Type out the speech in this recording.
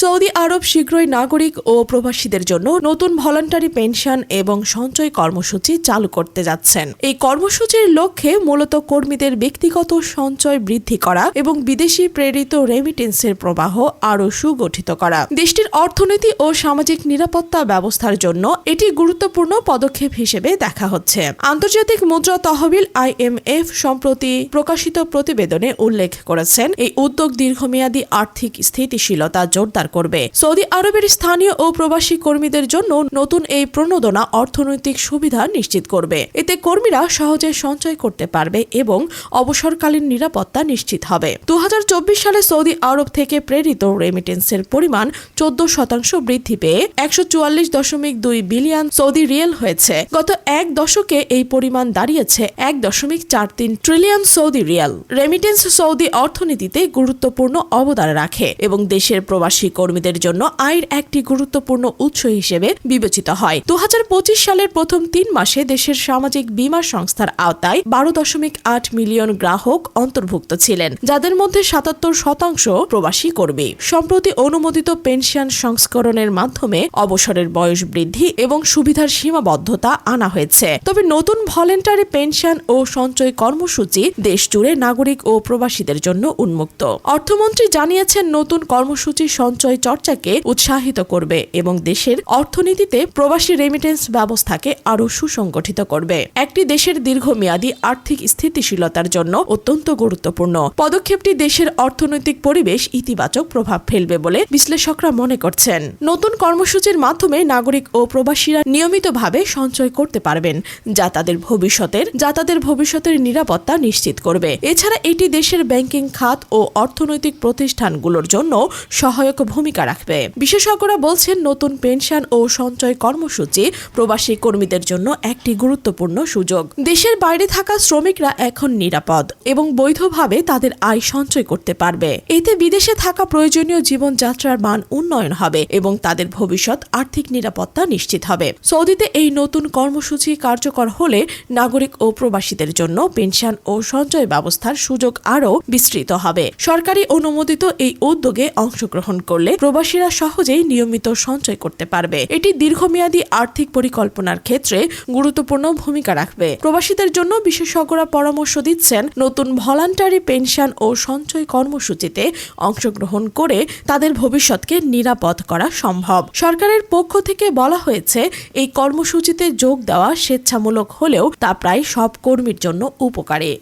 Saudi আরব শীঘ্রই নাগরিক ও প্রবাসীদের জন্য নতুন ভলান্টারি পেনশন এবং সঞ্চয় কর্মসূচি চালু করতে যাচ্ছেন। এই কর্মসূচির লক্ষ্যে মূলত কর্মীদের ব্যক্তিগত সঞ্চয় বৃদ্ধি করা এবং বিদেশি প্রেরিত রেমিটেন্সের প্রবাহ আরও সুগঠিত করা। দেশটির অর্থনীতি ও সামাজিক নিরাপত্তা ব্যবস্থার জন্য এটি গুরুত্বপূর্ণ পদক্ষেপ হিসেবে দেখা হচ্ছে। আন্তর্জাতিক মুদ্রা তহবিল আইএমএফ সম্প্রতি প্রকাশিত প্রতিবেদনে উল্লেখ করেছেন, এই উদ্যোগ দীর্ঘমেয়াদী আর্থিক স্থিতিশীলতা জোরদার করবে। সৌদি আরবের স্থানীয় ও প্রবাসী কর্মীদের জন্য নতুন এই প্রণোদনা অর্থনৈতিক সুবিধা নিশ্চিত করবে। এতে কর্মীরা সহজে সঞ্চয় করতে পারবে এবং অবসরকালীন নিরাপত্তা নিশ্চিত হবে। দু সালে সৌদি আরব থেকে প্রেরিত রেমিটেন্সের পরিমাণ চোদ্দ শতাংশ বৃদ্ধি পেয়ে একশো চুয়াল্লিশ দশমিক দুই বিলিয়ন সৌদি রিয়েল হয়েছে। গত এক দশকে এই পরিমাণ দাঁড়িয়েছে এক দশমিক চার তিন trillion Saudi riyal. Remittance Saudi অর্থনীতিতে গুরুত্বপূর্ণ অবদান রাখে এবং দেশের প্রবাসী কর্মীদের জন্য আয়ের একটি গুরুত্বপূর্ণ উৎস হিসেবে বিবেচিত হয়। দু সালের প্রথম তিন মাসে দেশের সামাজিক বীমা সংস্থার আওতায় বারো দশমিক আট মিলিয়ন গ্রাহক অন্তর্ভুক্ত ছিলেন, যাদের মধ্যে সাতাত্তর শতাংশ প্রবাসী কর্মী। সম্প্রতি অনুমোদিত পেনশন সংস্করণের মাধ্যমে অবসরের বয়স বৃদ্ধি এবং সুবিধার সীমাবদ্ধতা আনা হয়েছে। তবে নতুন ভলেন্টারি পেনশন ও সঞ্চয় কর্মসূচি দেশ জুড়ে নাগরিক ও প্রবাসীদের জন্য উন্মুক্ত। অর্থমন্ত্রী জানিয়েছেন, নতুন কর্মসূচি সঞ্চয় চর্চাকে উৎসাহিত করবে এবং দেশের অর্থনীতিতে প্রবাসী রেমিটেন্স ব্যবস্থাকে আরও সুসংগঠিত করবে। একটি দেশের দীর্ঘমেয়াদী আর্থিক স্থিতিশীলতার জন্য অত্যন্ত গুরুত্বপূর্ণ। পদক্ষেপটি দেশের অর্থনৈতিক পরিবেশ ইতিবাচক প্রভাব ফেলবে বলে বিশ্লেষকরা মনে করছেন। নতুন কর্মসূচির মাধ্যমে নাগরিক ও প্রবাসীরা নিয়মিতভাবে সঞ্চয় করতে পারবেন, যা তাদের ভবিষ্যতের, যা তাদের ভবিষ্যতের নিরাপত্তা নিশ্চিত করবে। এছাড়া এটি দেশের ব্যাংকিং খাত ও অর্থনৈতিক প্রতিষ্ঠানগুলোর জন্য সহায়ক ভূমিকা রাখবে। বিশেষজ্ঞরা বলছেন, নতুন পেনশন ও সঞ্চয় কর্মসূচি প্রবাসী কর্মীদের জন্য একটি গুরুত্বপূর্ণ সুযোগ। দেশের বাইরে থাকা শ্রমিকরা এখন নিরাপদ এবং বৈধভাবে তাদের আয় সঞ্চয় করতে পারবে। এতে বিদেশে থাকা প্রয়োজনীয় জীবনযাত্রার মান উন্নয়ন হবে এবং তাদের ভবিষ্যৎ আর্থিক নিরাপত্তা নিশ্চিত হবে। সৌদিতে এই নতুন কর্মসূচি কার্যকর হলে নাগরিক ও প্রবাসীদের জন্য পেনশন ও সঞ্চয় ব্যবস্থার সুযোগ আরও বিস্তৃত হবে। সরকারি অনুমোদিত এই উদ্যোগে অংশগ্রহণ করলে প্রবাসীরা সহজেই নিয়মিত সঞ্চয় করতে পারবে। এটি দীর্ঘমেয়াদী আর্থিক পরিকল্পনার ক্ষেত্রে গুরুত্বপূর্ণ ভূমিকা রাখবে। প্রবাসীদের জন্য বিশেষজ্ঞরা পরামর্শ দিচ্ছেন, নতুন ভলান্টারি পেনশন ও সঞ্চয় কর্মসূচিতে অংশগ্রহণ করে তাদের ভবিষ্যৎকে নিরাপদ করা সম্ভব। সরকারের পক্ষ থেকে বলা হয়েছে, এই কর্মসূচিতে যোগ দেওয়া স্বেচ্ছামূলক হলেও তা প্রায় সব কর্মীর জন্য উপকারী।